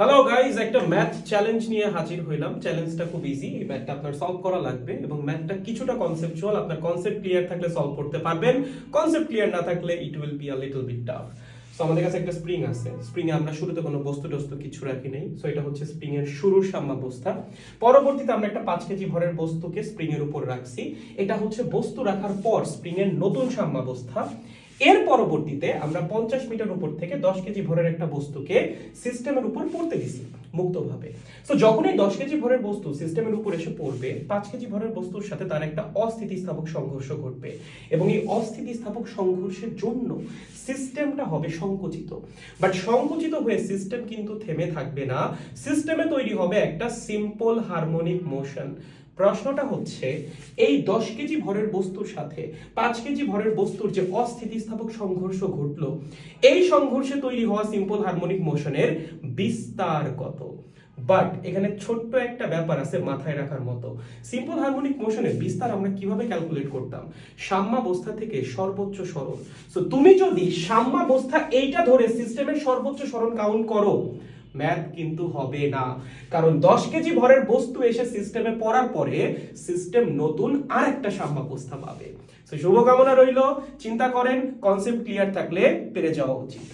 Hello guys একটা math challenge নিয়ে হাজির হইলাম। চ্যালেঞ্জটা খুব ইজি এই ম্যাথটা আপনার সলভ করা লাগবে এবং ম্যাথটা কিছুটা কনসেপচুয়াল আপনার কনসেপ্ট ক্লিয়ার থাকলে সলভ করতে পারবেন। কনসেপ্ট ক্লিয়ার না থাকলে it will be a little bit tough so আমাদের কাছে একটা স্প্রিং আছে। স্প্রিং এ আমরা শুরুতে কোনো বস্তু টস্তু কিছু রাখি নেই। সো এটা হচ্ছে স্প্রিং এর শুরুর সাম্যাবস্থা। পরবর্তীতে আমরা একটা পাঁচ কেজি ভরের বস্তুকে স্প্রিং এর উপর রাখছি। এটা হচ্ছে বস্তু রাখার পর স্প্রিং এর নতুন সাম্যাবস্থা। এর পরবর্তীতে আমরা পঞ্চাশ মিটার উপর থেকে দশ কেজি ভরের একটা বস্তুকে সিস্টেমের উপর পড়তে দিছি, মুক্তভাবে। তো যখনই দশ কেজি ভরের বস্তু সিস্টেমের উপর এসে পড়বে, পাঁচ কেজি ভরের বস্তুর সাথে তার একটা অস্থিতিস্থাপক সংঘর্ষ ঘটবে। এবং এই অস্থিতিস্থাপক সংঘর্ষের জন্য সিস্টেমটা হবে সংকুচিত। বাট সংকুচিত হয়ে সিস্টেম কিন্তু থেমে থাকবে না। সিস্টেমে তৈরি হবে একটা সিম্পল হারমোনিক মোশন প্রশ্নটা হচ্ছে, এই দশ কেজি ভরের বস্তুর সাথে পাঁচ কেজি ভরের বস্তুর যে অস্থিতিস্থাপক সংঘর্ষ ঘটলো, এই সংঘর্ষে তৈরি হওয়া সিম্পল হারমোনিক মোশনের বিস্তার কত? বাট এখানে ছোট্ট একটা ব্যাপার আছে মাথায় রাখার মতো। সিম্পল হারমোনিক মোশনের বিস্তার আমরা কীভাবে ক্যালকুলেট করতাম? সাম্যাবস্থা থেকে সর্বোচ্চ সরণ। সো তুমি যদি সাম্যাবস্থা এইটা ধরে সিস্টেমের সর্বোচ্চ সরণ কাউন্ট করো ম্যাথ কিন্তু হবে না। কারণ দশ কেজি ভরের বস্তু এসে সিস্টেমে পড়ার পরে সিস্টেম নতুন আর একটা সাম্যাবস্থা পাবে। শুভকামনা রইল। চিন্তা করেন কনসেপ্ট ক্লিয়ার থাকলে পেরে যাওয়া উচিত।